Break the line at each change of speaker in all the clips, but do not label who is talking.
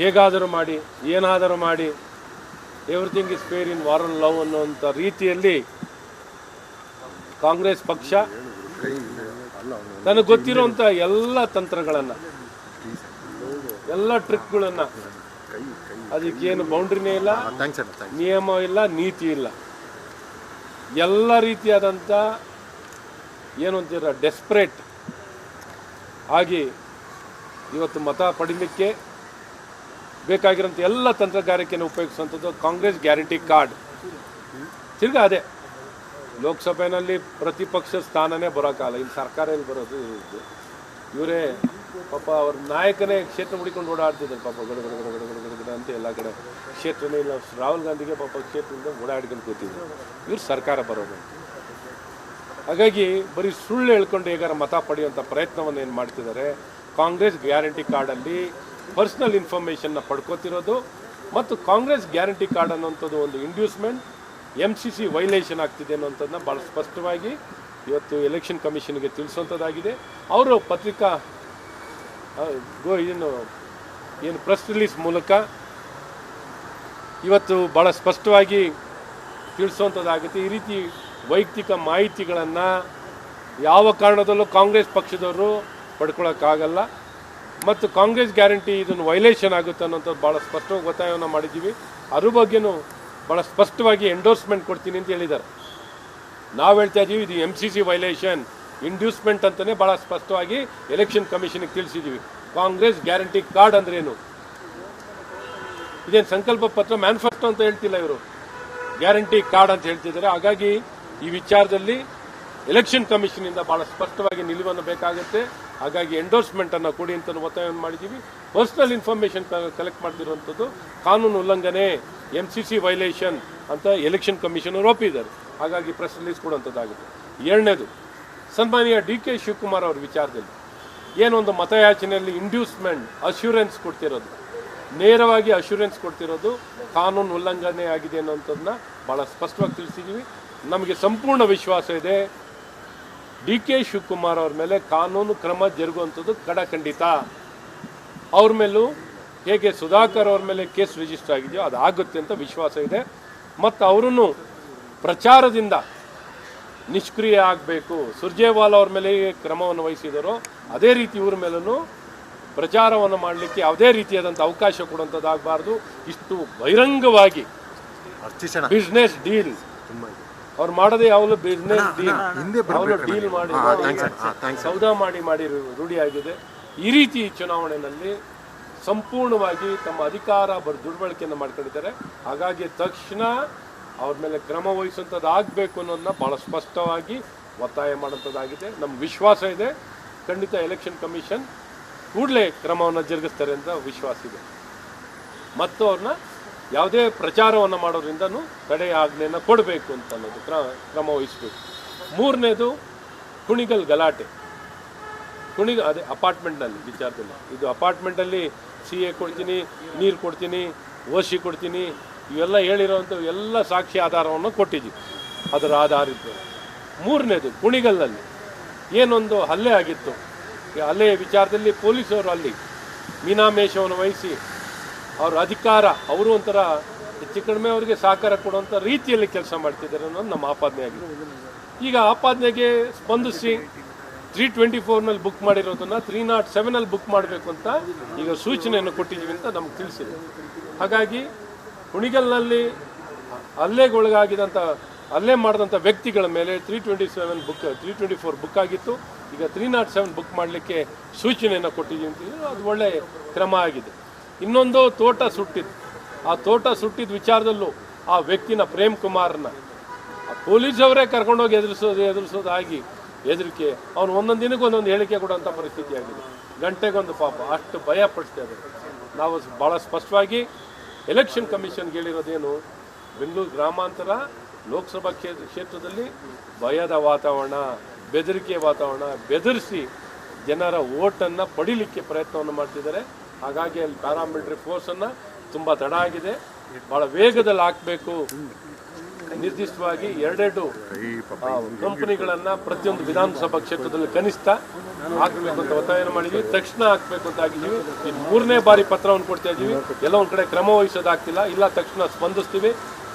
ಹೇಗಾದರೂ ಮಾಡಿ, ಏನಾದರೂ ಮಾಡಿ everything is fair in war love ಅನ್ನುವಂಥ ರೀತಿಯಲ್ಲಿ ಕಾಂಗ್ರೆಸ್ ಪಕ್ಷ ನನಗೆ ಗೊತ್ತಿರುವಂಥ ಎಲ್ಲ ತಂತ್ರಗಳನ್ನು, ಎಲ್ಲ ಟ್ರಿಕ್ಗಳನ್ನು ಅದಕ್ಕೇನು ಬೌಂಡ್ರಿನೇ ಇಲ್ಲ, ನಿಯಮ ಇಲ್ಲ, ನೀತಿ ಇಲ್ಲ. ಎಲ್ಲ ರೀತಿಯಾದಂಥ ಏನು ಅಂತೀರ ಡೆಸ್ಪ್ರೇಟ್ ಆಗಿ ಇವತ್ತು ಮತ ಪಡಿಲಿಕ್ಕೆ ಬೇಕಾಗಿರೋಂಥ ಎಲ್ಲ ತಂತ್ರಗಾರಿಕೆಯನ್ನು ಉಪಯೋಗಿಸುವಂಥದ್ದು ಕಾಂಗ್ರೆಸ್ ಗ್ಯಾರಂಟಿ ಕಾರ್ಡ್. ತಿರ್ಗಾ ಅದೇ ಲೋಕಸಭೆಯಲ್ಲಿ ಪ್ರತಿಪಕ್ಷ ಸ್ಥಾನನೇ ಬರೋಕ್ಕಾಗಲ್ಲ ಇಲ್ಲಿ ಸರ್ಕಾರ ಇಲ್ಲಿ ಬರೋದು ಇವರೇ ಪಾಪ ಅವ್ರ ನಾಯಕನೇ ಕ್ಷೇತ್ರ ಹುಡಿಕೊಂಡು ಓಡಾಡ್ತಿದ್ದಾರೆ, ಪಾಪ ಗಡ ಗಡ ಗಡ ಗಡ ಗಡ ಗಡ ಅಂತ ಎಲ್ಲ ಕಡೆ. ಕ್ಷೇತ್ರನೇ ಇಲ್ಲ, ರಾಹುಲ್ ಗಾಂಧಿಗೆ ಪಾಪ ಕ್ಷೇತ್ರದಿಂದ ಓಡಾಡ್ಕೊಂಡು ಕೂತಿದ್ರು ಇವ್ರು ಸರ್ಕಾರ ಬರೋದು. ಹಾಗಾಗಿ ಬರೀ ಸುಳ್ಳು ಹೇಳ್ಕೊಂಡು ಹೇಗಾರ ಮತ ಪಡೆಯುವಂಥ ಪ್ರಯತ್ನವನ್ನು ಏನು ಮಾಡ್ತಿದ್ದಾರೆ, ಕಾಂಗ್ರೆಸ್ ಗ್ಯಾರಂಟಿ ಕಾರ್ಡಲ್ಲಿ ಪರ್ಸ್ನಲ್ ಇನ್ಫಾರ್ಮೇಷನ್ನ ಪಡ್ಕೋತಿರೋದು ಮತ್ತು ಕಾಂಗ್ರೆಸ್ ಗ್ಯಾರಂಟಿ ಕಾರ್ಡ್ ಅನ್ನೋಂಥದ್ದು ಒಂದು inducement M C C violation ಆಗ್ತಿದೆ ಅನ್ನೋಂಥದ್ದನ್ನ ಭಾಳ ಸ್ಪಷ್ಟವಾಗಿ ಇವತ್ತು ಎಲೆಕ್ಷನ್ ಕಮಿಷನ್ಗೆ ತಿಳಿಸುವಂಥದ್ದಾಗಿದೆ. ಅವರು ಪತ್ರಿಕಾ ಗೋ, ಏನು ಏನು ಪ್ರೆಸ್ ರಿಲೀಸ್ ಮೂಲಕ ಇವತ್ತು ಭಾಳ ಸ್ಪಷ್ಟವಾಗಿ ತಿಳಿಸುವಂಥದ್ದಾಗುತ್ತೆ. ಈ ರೀತಿ ವೈಯಕ್ತಿಕ ಮಾಹಿತಿಗಳನ್ನು ಯಾವ ಕಾರಣದಲ್ಲೂ ಕಾಂಗ್ರೆಸ್ ಪಕ್ಷದವರು ಪಡ್ಕೊಳ್ಳೋಕ್ಕಾಗಲ್ಲ ಮತ್ತು ಕಾಂಗ್ರೆಸ್ ಗ್ಯಾರಂಟಿ ಇದನ್ನು ವೈಲೇಷನ್ ಆಗುತ್ತೆ ಅನ್ನೋಂಥದ್ದು ಭಾಳ ಸ್ಪಷ್ಟವಾಗಿ ಒತ್ತಾಯವನ್ನು ಮಾಡಿದ್ದೀವಿ. ಅದ್ರ ಬಗ್ಗೆನೂ ಭಾಳ ಸ್ಪಷ್ಟವಾಗಿ ಎಂಡೋರ್ಸ್ಮೆಂಟ್ ಕೊಡ್ತೀನಿ ಅಂತ ಹೇಳಿದ್ದಾರೆ. ನಾವು ಹೇಳ್ತಾ ಇದ್ದೀವಿ ಇದು M C C violation inducement ಅಂತಲೇ ಭಾಳ ಸ್ಪಷ್ಟವಾಗಿ ಎಲೆಕ್ಷನ್ ಕಮಿಷನ್ಗೆ ತಿಳಿಸಿದ್ದೀವಿ. ಕಾಂಗ್ರೆಸ್ ಗ್ಯಾರಂಟಿ ಕಾರ್ಡ್ ಅಂದ್ರೇನು ಇದೇನು ಸಂಕಲ್ಪ ಪತ್ರ ಮ್ಯಾನಿಫೆಸ್ಟೋ ಅಂತ ಹೇಳ್ತಿಲ್ಲ ಇವರು. ಗ್ಯಾರಂಟಿ ಕಾರ್ಡ್ ಅಂತ ಹೇಳ್ತಿದ್ದಾರೆ. ಹಾಗಾಗಿ ಈ ವಿಚಾರದಲ್ಲಿ ಎಲೆಕ್ಷನ್ ಇಂದ ಬಹಳ ಸ್ಪಷ್ಟವಾಗಿ ನಿಲುವನ್ನು ಬೇಕಾಗುತ್ತೆ. ಹಾಗಾಗಿ ಎಂಡೋರ್ಸ್ಮೆಂಟ್ ಅನ್ನು ಕೊಡಿ ಅಂತ ಒತ್ತಾಯವನ್ನು ಮಾಡಿದ್ದೀವಿ. ಪರ್ಸನಲ್ ಇನ್ಫಾರ್ಮೇಶನ್ ಕಲೆಕ್ಟ್ ಮಾಡ್ತಿರುವಂಥದ್ದು ಕಾನೂನು ಉಲ್ಲಂಘನೆ ಎಂ ಸಿ ಸಿ ವೈಲೇಷನ್ ಅಂತ ಎಲೆಕ್ಷನ್ ಕಮಿಷನ್ ಅವರು ಒಪ್ಪಿದ್ದಾರೆ. ಹಾಗಾಗಿ ಪ್ರೆಸ್ ರಿಲೀಸ್ ಕೊಡುವಂಥದ್ದಾಗುತ್ತೆ. ಎರಡನೇದು, ಸನ್ಮಾನ್ಯ ಡಿ ಕೆ ಶಿವಕುಮಾರ್ ಅವರ ವಿಚಾರದಲ್ಲಿ ಏನೊಂದು ಮತಯಾಚನೆಯಲ್ಲಿ ಇಂಡ್ಯೂಸ್ಮೆಂಟ್ ಅಶ್ಯೂರೆನ್ಸ್ ಕೊಡ್ತಿರೋದು. ನೇರವಾಗಿ ಅಶ್ಯೂರೆನ್ಸ್ ಕೊಡ್ತಿರೋದು ಕಾನೂನು ಉಲ್ಲಂಘನೆ ಆಗಿದೆ ಅನ್ನೋಂಥದ್ದನ್ನ ಭಾಳ ಸ್ಪಷ್ಟವಾಗಿ ತಿಳಿಸಿದ್ದೀವಿ. ನಮಗೆ ಸಂಪೂರ್ಣ ವಿಶ್ವಾಸ ಇದೆ. ಡಿ ಕೆ ಶಿವಕುಮಾರ್ ಅವ್ರ ಮೇಲೆ ಕಾನೂನು ಕ್ರಮ ಜರುಗುವಂಥದ್ದು ಕಡಖಂಡಿತ ಅವ್ರ ಮೇಲೂ ಹೇಗೆ ಸುಧಾಕರ್ ಅವ್ರ ಮೇಲೆ ಕೇಸ್ ರಿಜಿಸ್ಟರ್ ಆಗಿದೆಯೋ ಅದು ಆಗುತ್ತೆ ಅಂತ ವಿಶ್ವಾಸ ಇದೆ. ಮತ್ತು ಅವರನ್ನು ಪ್ರಚಾರದಿಂದ ನಿಷ್ಕ್ರಿಯ ಆಗಬೇಕು ಸುರ್ಜೇವಾಲ ಅವ್ರ ಮೇಲೆ ಕ್ರಮವನ್ನು ವಹಿಸಿದರೋ ಅದೇ ರೀತಿ ಇವ್ರ ಮೇಲೂ ಪ್ರಚಾರವನ್ನು ಮಾಡಲಿಕ್ಕೆ ಯಾವುದೇ ರೀತಿಯಾದಂಥ ಅವಕಾಶ ಕೊಡುವಂಥದ್ದಾಗಬಾರ್ದು. ಇಷ್ಟು ಬಹಿರಂಗವಾಗಿ ಬಿಸ್ನೆಸ್ ಡೀಲ್ ಅವ್ರು ಮಾಡೋದೇ ಯಾವಾಗಲೂ ಬಿಸ್ನೆಸ್ ಡೀಲ್ ಯಾವಾಗಲೂ ಡೀಲ್ ಮಾಡಿ ಸೌದ ಮಾಡಿ ಮಾಡಿ ರೂಢಿ ರೂಢಿಯಾಗಿದೆ ಈ ರೀತಿ ಚುನಾವಣೆಯಲ್ಲಿ ಸಂಪೂರ್ಣವಾಗಿ ತಮ್ಮ ಅಧಿಕಾರ ಬರ್ ದುರ್ಬಳಕೆಯನ್ನು ಮಾಡ್ಕೊಂಡಿದ್ದಾರೆ. ಹಾಗಾಗಿ ತಕ್ಷಣ ಅವ್ರ ಮೇಲೆ ಕ್ರಮ ವಹಿಸುವಂಥದ್ದು ಆಗಬೇಕು ಅನ್ನೋದನ್ನ ಭಾಳ ಸ್ಪಷ್ಟವಾಗಿ ಒತ್ತಾಯ ಮಾಡುವಂಥದ್ದಾಗಿದೆ ನಮ್ಮ ವಿಶ್ವಾಸ ಇದೆ. ಖಂಡಿತ ಎಲೆಕ್ಷನ್ ಕಮಿಷನ್ ಕೂಡಲೇ ಕ್ರಮವನ್ನು ಜರುಗಿಸ್ತಾರೆ ಅಂತ ವಿಶ್ವಾಸ ಇದೆ. ಮತ್ತು ಅವ್ರನ್ನ ಯಾವುದೇ ಪ್ರಚಾರವನ್ನು ಮಾಡೋದ್ರಿಂದ ತಡೆ ಆಜ್ಞೆಯನ್ನು ಕೊಡಬೇಕು ಅಂತ ಅನ್ನೋದು ಕ್ರಮ ಕ್ರಮ ವಹಿಸಬೇಕು. ಮೂರನೇದು ಕುಣಿಗಲ್ ಗಲಾಟೆ. ಕುಣಿಗ, ಅದೇ ಅಪಾರ್ಟ್ಮೆಂಟ್ನಲ್ಲಿ ವಿಚಾರದಲ್ಲಿ. ಇದು ಅಪಾರ್ಟ್ಮೆಂಟಲ್ಲಿ ಸಿ ಎ ಕೊಡ್ತೀನಿ, ನೀರು ಕೊಡ್ತೀನಿ, ಓಸಿ ಕೊಡ್ತೀನಿ, ಇವೆಲ್ಲ ಹೇಳಿರೋವಂಥ ಎಲ್ಲ ಸಾಕ್ಷಿ ಆಧಾರವನ್ನು ಕೊಟ್ಟಿದ್ದೀವಿ. ಅದರ ಆಧಾರ ಮೂರನೇದು ಕುಣಿಗಲ್ನಲ್ಲಿ ಏನೊಂದು ಹಲ್ಲೆ ಆಗಿತ್ತು. ಈ ಹಲ್ಲೆಯ ವಿಚಾರದಲ್ಲಿ ಪೊಲೀಸರು ಅಲ್ಲಿ ಮೀನಾಮೇಷವನ್ನು ವಹಿಸಿ ಅವ್ರ ಅಧಿಕಾರ, ಅವರು ಒಂಥರ ಹೆಚ್ಚು ಕಡಿಮೆ ಅವರಿಗೆ ಸಹಕಾರ ಕೊಡುವಂಥ ರೀತಿಯಲ್ಲಿ ಕೆಲಸ ಮಾಡ್ತಿದ್ದಾರೆ ಅನ್ನೋದು ನಮ್ಮ ಆಪಾದನೆ ಆಗಿದೆ ಈಗ ಆಪಾದನೆಗೆ ಸ್ಪಂದಿಸಿ ತ್ರೀ ಟ್ವೆಂಟಿ ಫೋರ್ನಲ್ಲಿ ಬುಕ್ ಮಾಡಿರೋದನ್ನು ತ್ರೀ ನಾಟ್ ಸೆವೆನಲ್ಲಿ ಬುಕ್ ಮಾಡಬೇಕು ಅಂತ ಈಗ ಸೂಚನೆಯನ್ನು ಕೊಟ್ಟಿದ್ದೀವಿ ಅಂತ ನಮ್ಗೆ ತಿಳಿಸಿದೆ. ಹಾಗಾಗಿ ಕುಣಿಗಲ್ನಲ್ಲಿ ಹಲ್ಲೆಗೊಳಗಾಗಿದಂಥ ಹಲ್ಲೆ ಮಾಡಿದಂಥ ವ್ಯಕ್ತಿಗಳ ಮೇಲೆ three twenty seven book three twenty four book ಆಗಿತ್ತು. ಈಗ ತ್ರೀ ನಾಟ್ ಸೆವೆನ್ ಬುಕ್ ಮಾಡಲಿಕ್ಕೆ ಸೂಚನೆಯನ್ನು ಕೊಟ್ಟಿದ್ದೀವಿ ಅಂತ ಅದು ಒಳ್ಳೆ ಕ್ರಮ ಆಗಿದೆ. ಇನ್ನೊಂದು ತೋಟ ಸುಟ್ಟಿದ್ದು. ಆ ತೋಟ ಸುಟ್ಟಿದ ವಿಚಾರದಲ್ಲೂ ಆ ವ್ಯಕ್ತಿನ ಪ್ರೇಮ್ ಕುಮಾರ್ನ ಆ ಪೊಲೀಸ್ ಅವರೇ ಕರ್ಕೊಂಡೋಗಿ ಎದುರಿಸೋದು ಎದುರಿಸೋದಾಗಿ ಹೆದರಿಕೆ. ಅವನು ಒಂದೊಂದು ದಿನಕ್ಕೆ ಒಂದೊಂದು ಹೇಳಿಕೆ ಕೊಡುವಂಥ ಪರಿಸ್ಥಿತಿ ಆಗಿದೆ. ಗಂಟೆಗೊಂದು ಪಾಪ. ಅಷ್ಟು ಭಯ ಪಡಿಸ್ತಾ ನಾವು ಭಾಳ ಸ್ಪಷ್ಟವಾಗಿ ಎಲೆಕ್ಷನ್ ಕಮಿಷನ್ಗೆ ಹೇಳಿರೋದೇನು, ಬೆಂಗಳೂರು ಗ್ರಾಮಾಂತರ ಲೋಕಸಭಾ ಕ್ಷೇತ್ರ ಕ್ಷೇತ್ರದಲ್ಲಿ ಭಯದ ವಾತಾವರಣ, ಬೆದರಿಕೆ ವಾತಾವರಣ, ಬೆದರಿಸಿ ಜನರ ಓಟನ್ನು ಪಡಿಲಿಕ್ಕೆ ಪ್ರಯತ್ನವನ್ನು ಮಾಡ್ತಿದ್ದಾರೆ. ಹಾಗಾಗಿ ಅಲ್ಲಿ ಫೋರ್ಸ್ ಫೋರ್ಸನ್ನು ತುಂಬ ತಡ ಆಗಿದೆ. ಭಾಳ ವೇಗದಲ್ಲಿ ಹಾಕಬೇಕು. ನಿರ್ದಿಷ್ಟವಾಗಿ ಎರಡೆರಡು ಕಂಪನಿಗಳನ್ನ ಪ್ರತಿಯೊಂದು ವಿಧಾನಸಭಾ ಕ್ಷೇತ್ರದಲ್ಲಿ ಕನಿಷ್ಠ ಹಾಕಬೇಕು ಅಂತ ಒತ್ತಾಯನ ಮಾಡಿದ್ವಿ. ತಕ್ಷಣ ಹಾಕಬೇಕು ಅಂತ ಆಗಿದ್ದೀವಿ. ಇದು ಮೂರನೇ ಬಾರಿ ಪತ್ರವನ್ನು ಕೊಡ್ತಾ ಇದೀವಿ ಎಲ್ಲ ಒಂದು ಕಡೆ ಕ್ರಮ ವಹಿಸೋದಾಗ್ತಿಲ್ಲ ಇಲ್ಲ, ತಕ್ಷಣ ಸ್ಪಂದಿಸ್ತೀವಿ.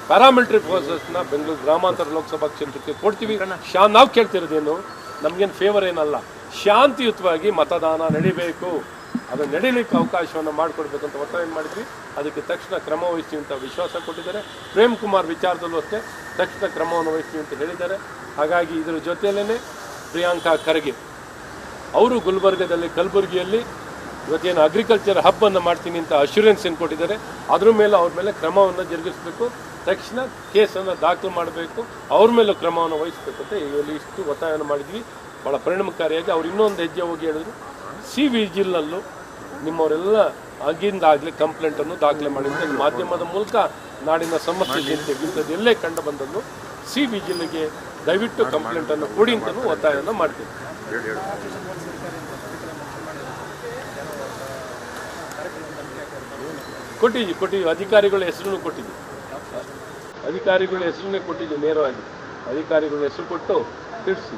ಪ್ಯಾರಾಮಿಲಿಟರಿ ಫೋರ್ಸಸ್ನ ಬೆಂಗಳೂರು ಗ್ರಾಮಾಂತರ ಲೋಕಸಭಾ ಕ್ಷೇತ್ರಕ್ಕೆ ಕೊಡ್ತೀವಿ. ಶಾ, ನಾವು ಕೇಳ್ತಿರೋದೇನು ನಮ್ಗೇನು ಫೇವರ್ ಏನಲ್ಲ. ಶಾಂತಿಯುತವಾಗಿ ಮತದಾನ ನಡಿಬೇಕು. ಅದು ನಡೀಲಿಕ್ಕೆ ಅವಕಾಶವನ್ನು ಮಾಡಿಕೊಡ್ಬೇಕಂತ ಒತ್ತಾಯ ಮಾಡಿದ್ವಿ. ಅದಕ್ಕೆ ತಕ್ಷಣ ಕ್ರಮ ವಹಿಸ್ತೀವಿ ಅಂತ ವಿಶ್ವಾಸ ಕೊಟ್ಟಿದ್ದಾರೆ. ಪ್ರೇಮ್ ಕುಮಾರ್ ವಿಚಾರದಲ್ಲೂ ಅಷ್ಟೇ ತಕ್ಷಣ ಕ್ರಮವನ್ನು ವಹಿಸ್ತೀವಿ ಅಂತ ಹೇಳಿದ್ದಾರೆ. ಹಾಗಾಗಿ ಇದರ ಜೊತೆಯಲ್ಲೇ ಪ್ರಿಯಾಂಕಾ ಖರ್ಗೆ. ಅವರು ಗುಲ್ಬರ್ಗದಲ್ಲಿ ಕಲಬುರಗಿಯಲ್ಲಿ ಇವತ್ತೇನು ಅಗ್ರಿಕಲ್ಚರ್ ಹಬ್ಬನ್ನು ಮಾಡ್ತೀನಿ ಅಂತ ಅಶ್ಯೂರೆನ್ಸ್ ಏನು ಕೊಟ್ಟಿದ್ದಾರೆ. ಅದ್ರ ಮೇಲೆ ಅವ್ರ ಮೇಲೆ ಕ್ರಮವನ್ನು ಜರುಗಿಸಬೇಕು. ತಕ್ಷಣ ಕೇಸನ್ನು ದಾಖಲು ಮಾಡಬೇಕು. ಅವ್ರ ಮೇಲೂ ಕ್ರಮವನ್ನು ವಹಿಸಬೇಕು ಅಂತ ಇಲ್ಲಿ ಇಷ್ಟು ಒತ್ತಾಯವನ್ನು ಮಾಡಿದ್ವಿ. ಭಾಳ ಪರಿಣಾಮಕಾರಿಯಾಗಿ ಅವ್ರು ಇನ್ನೊಂದು ಹೆಜ್ಜೆ ಹೋಗಿ ಹೇಳಿದ್ರು. ಸಿ ವಿಜಿಲ್ನಲ್ಲೂ ನಿಮ್ಮವರೆಲ್ಲ ಆಗಿಂದಾಗಲೇ ಕಂಪ್ಲೇಂಟನ್ನು ದಾಖಲೆ ಮಾಡಿದ್ದೆ ಮಾಧ್ಯಮದ ಮೂಲಕ ನಾಡಿನ ಸಮಸ್ಯೆ ಜನತೆ ಇಂಥದ್ದು ಎಲ್ಲೇ ಕಂಡು ಬಂದದ್ದು ಸಿ ವಿಜಿಲ್ಗೆ ದಯವಿಟ್ಟು ಕಂಪ್ಲೇಂಟನ್ನು ಕೊಡಿ ಅಂತಲೂ ಒತ್ತಾಯವನ್ನು ಮಾಡ್ತೀನಿ. ಕೊಟ್ಟಿದ್ದೀವಿ ಕೊಟ್ಟಿದ್ದೀವಿ ಅಧಿಕಾರಿಗಳ ಹೆಸರನ್ನು ಕೊಟ್ಟಿದ್ವಿ. ಅಧಿಕಾರಿಗಳ ಹೆಸರನ್ನೇ ಕೊಟ್ಟಿದ್ವಿ ನೇರವಾಗಿ. ಅಧಿಕಾರಿಗಳ ಹೆಸರು ಕೊಟ್ಟು ತಿಳಿಸಿ